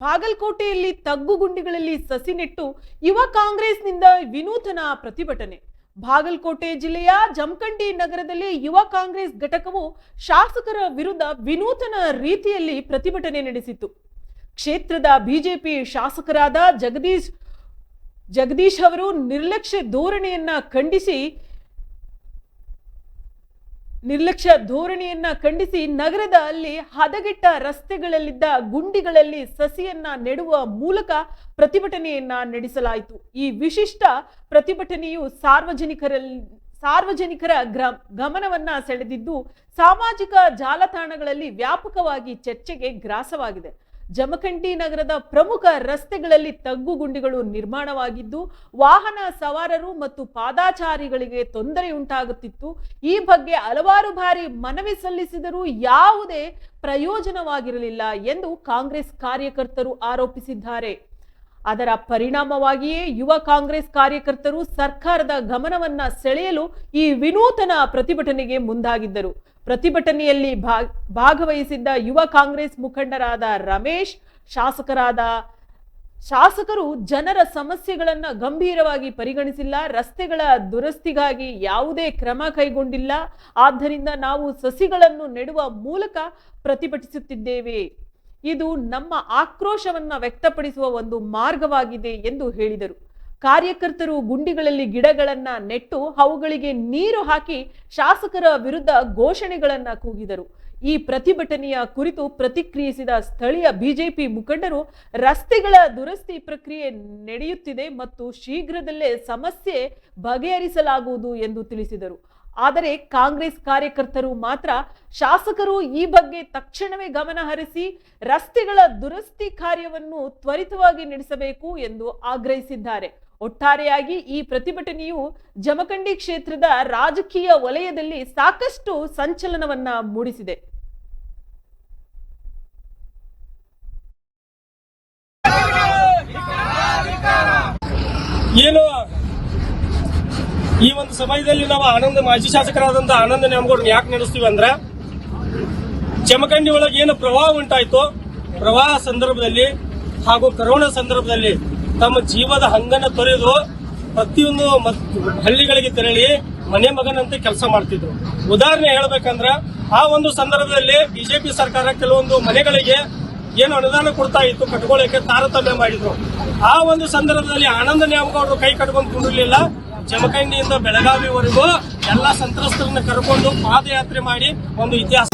ಬಾಗಲಕೋಟೆಯಲ್ಲಿ ತಗ್ಗುಗುಂಡಿಗಳಲ್ಲಿ ಸಸಿ ನೆಟ್ಟು ಯುವ ಕಾಂಗ್ರೆಸ್ನಿಂದ ವಿನೂತನ ಪ್ರತಿಭಟನೆ. ಬಾಗಲಕೋಟೆ ಜಿಲ್ಲೆಯ ಜಮಖಂಡಿ ನಗರದಲ್ಲಿ ಯುವ ಕಾಂಗ್ರೆಸ್ ಘಟಕವು ಶಾಸಕರ ವಿರುದ್ಧ ವಿನೂತನ ರೀತಿಯಲ್ಲಿ ಪ್ರತಿಭಟನೆ ನಡೆಸಿತು ಕ್ಷೇತ್ರದ ಬಿಜೆಪಿ ಶಾಸಕರಾದ ಜಗದೀಶ್ ಜಗದೀಶ್ ಅವರು ನಿರ್ಲಕ್ಷ್ಯ ಧೋರಣೆಯನ್ನ ಖಂಡಿಸಿ ನಿರ್ಲಕ್ಷ್ಯ ಧೋರಣೆಯನ್ನ ಖಂಡಿಸಿ ನಗರದ ಅಲ್ಲಿ ಹದಗೆಟ್ಟ ರಸ್ತೆಗಳಲ್ಲಿದ್ದ ಗುಂಡಿಗಳಲ್ಲಿ ಸಸಿಯನ್ನ ನೆಡುವ ಮೂಲಕ ಪ್ರತಿಭಟನೆಯನ್ನ ನಡೆಸಲಾಯಿತು. ಈ ವಿಶಿಷ್ಟ ಪ್ರತಿಭಟನೆಯು ಸಾರ್ವಜನಿಕರಲ್ಲಿ ಸಾರ್ವಜನಿಕರ ಗಮನವನ್ನ ಸೆಳೆದಿದ್ದು, ಸಾಮಾಜಿಕ ಜಾಲತಾಣಗಳಲ್ಲಿ ವ್ಯಾಪಕವಾಗಿ ಚರ್ಚೆಗೆ ಗ್ರಾಸವಾಗಿದೆ. ಜಮಖಂಡಿ ನಗರದ ಪ್ರಮುಖ ರಸ್ತೆಗಳಲ್ಲಿ ತಗ್ಗುಗುಂಡಿಗಳು ನಿರ್ಮಾಣವಾಗಿದ್ದು, ವಾಹನ ಸವಾರರು ಮತ್ತು ಪಾದಾಚಾರಿಗಳಿಗೆ ತೊಂದರೆಯುಂಟಾಗುತ್ತಿತ್ತು ಈ ಬಗ್ಗೆ ಹಲವಾರು ಬಾರಿ ಮನವಿ ಸಲ್ಲಿಸಿದರೂ ಯಾವುದೇ ಪ್ರಯೋಜನವಾಗಿರಲಿಲ್ಲ ಎಂದು ಕಾಂಗ್ರೆಸ್ ಕಾರ್ಯಕರ್ತರು ಆರೋಪಿಸಿದ್ದಾರೆ. ಅದರ ಪರಿಣಾಮವಾಗಿಯೇ ಯುವ ಕಾಂಗ್ರೆಸ್ ಕಾರ್ಯಕರ್ತರು ಸರ್ಕಾರದ ಗಮನವನ್ನ ಸೆಳೆಯಲು ಈ ವಿನೂತನ ಪ್ರತಿಭಟನೆಗೆ ಮುಂದಾಗಿದ್ದರು. ಪ್ರತಿಭಟನೆಯಲ್ಲಿ ಭಾಗವಹಿಸಿದ್ದ ಯುವ ಕಾಂಗ್ರೆಸ್ ಮುಖಂಡರಾದ ರಮೇಶ್, ಶಾಸಕರಾದ, ಶಾಸಕರು ಜನರ ಸಮಸ್ಯೆಗಳನ್ನು ಗಂಭೀರವಾಗಿ ಪರಿಗಣಿಸಿಲ್ಲ, ರಸ್ತೆಗಳ ದುರಸ್ತಿಗಾಗಿ ಯಾವುದೇ ಕ್ರಮ ಕೈಗೊಂಡಿಲ್ಲ. ಆದ್ದರಿಂದ ನಾವು ಸಸಿಗಳನ್ನು ನೆಡುವ ಮೂಲಕ ಪ್ರತಿಭಟಿಸುತ್ತಿದ್ದೇವೆ. ಇದು ನಮ್ಮ ಆಕ್ರೋಶವನ್ನು ವ್ಯಕ್ತಪಡಿಸುವ ಒಂದು ಮಾರ್ಗವಾಗಿದೆ ಎಂದು ಹೇಳಿದರು. ಕಾರ್ಯಕರ್ತರು ಗುಂಡಿಗಳಲ್ಲಿ ಗಿಡಗಳನ್ನ ನೆಟ್ಟು ಅವುಗಳಿಗೆ ನೀರು ಹಾಕಿ ಶಾಸಕರ ವಿರುದ್ಧ ಘೋಷಣೆಗಳನ್ನ ಕೂಗಿದರು. ಈ ಪ್ರತಿಭಟನೆಯ ಕುರಿತು ಪ್ರತಿಕ್ರಿಯಿಸಿದ ಸ್ಥಳೀಯ ಬಿಜೆಪಿ ಮುಖಂಡರು, ರಸ್ತೆಗಳ ದುರಸ್ತಿ ಪ್ರಕ್ರಿಯೆ ನಡೆಯುತ್ತಿದೆ ಮತ್ತು ಶೀಘ್ರದಲ್ಲೇ ಸಮಸ್ಯೆ ಬಗೆಹರಿಸಲಾಗುವುದು ಎಂದು ತಿಳಿಸಿದರು. ಆದರೆ ಕಾಂಗ್ರೆಸ್ ಕಾರ್ಯಕರ್ತರು ಮಾತ್ರ ಶಾಸಕರು ಈ ಬಗ್ಗೆ ತಕ್ಷಣವೇ ಗಮನ ಹರಿಸಿ, ರಸ್ತೆಗಳ ದುರಸ್ತಿ ಕಾರ್ಯವನ್ನು ತ್ವರಿತವಾಗಿ ನಡೆಸಬೇಕು ಎಂದು ಆಗ್ರಹಿಸಿದ್ದಾರೆ. ಒಟ್ಟಾರೆಯಾಗಿ ಈ ಪ್ರತಿಭಟನೆಯು ಜಮಖಂಡಿ ಕ್ಷೇತ್ರದ ರಾಜಕೀಯ ವಲಯದಲ್ಲಿ ಸಾಕಷ್ಟು ಸಂಚಲನವನ್ನ ಮೂಡಿಸಿದೆ. ಏನು? ಈ ಒಂದು ಸಮಯದಲ್ಲಿ ನಾವು ಆನಂದ ಮಾಜಿ ಶಾಸಕರಾದಂತಹ ಆನಂದ ನ್ಯಾಮಗೌಡ್ರನ್ನ ಯಾಕೆ ನಡೆಸ್ತೀವಿ ಅಂದ್ರೆ, ಜಮಖಂಡಿ ಒಳಗೆ ಏನು ಪ್ರವಾಹ ಉಂಟಾಯ್ತು, ಪ್ರವಾಹ ಸಂದರ್ಭದಲ್ಲಿ ಹಾಗೂ ಕರೋನಾ ಸಂದರ್ಭದಲ್ಲಿ ತಮ್ಮ ಜೀವದ ಹಂಗನ ತೊರೆದು ಪ್ರತಿಯೊಂದು ಹಳ್ಳಿಗಳಿಗೆ ತೆರಳಿ ಮನೆ ಮಗನಂತೆ ಕೆಲಸ ಮಾಡ್ತಿದ್ರು. ಉದಾಹರಣೆ ಹೇಳ್ಬೇಕಂದ್ರ, ಆ ಒಂದು ಸಂದರ್ಭದಲ್ಲಿ ಬಿಜೆಪಿ ಸರ್ಕಾರ ಕೆಲವೊಂದು ಮನೆಗಳಿಗೆ ಏನು ಅನುದಾನ ಕೊಡ್ತಾ ಇತ್ತು ಕಟ್ಕೊಳ್ಳಕ್ಕೆ ತಾರತಮ್ಯ ಮಾಡಿದ್ರು. ಆ ಒಂದು ಸಂದರ್ಭದಲ್ಲಿ ಆನಂದ ನ್ಯಾಮಗೌಡರು ಕೈ ಕಟ್ಕೊಂಡು ಕುಂಡಿರ್ಲಿಲ್ಲ. ಜಮಖಂಡಿಯಿಂದ ಬೆಳಗಾವಿವರೆಗೂ ಎಲ್ಲಾ ಸಂತ್ರಸ್ತರನ್ನ ಕರ್ಕೊಂಡು ಪಾದಯಾತ್ರೆ ಮಾಡಿ ಒಂದು ಇತಿಹಾಸ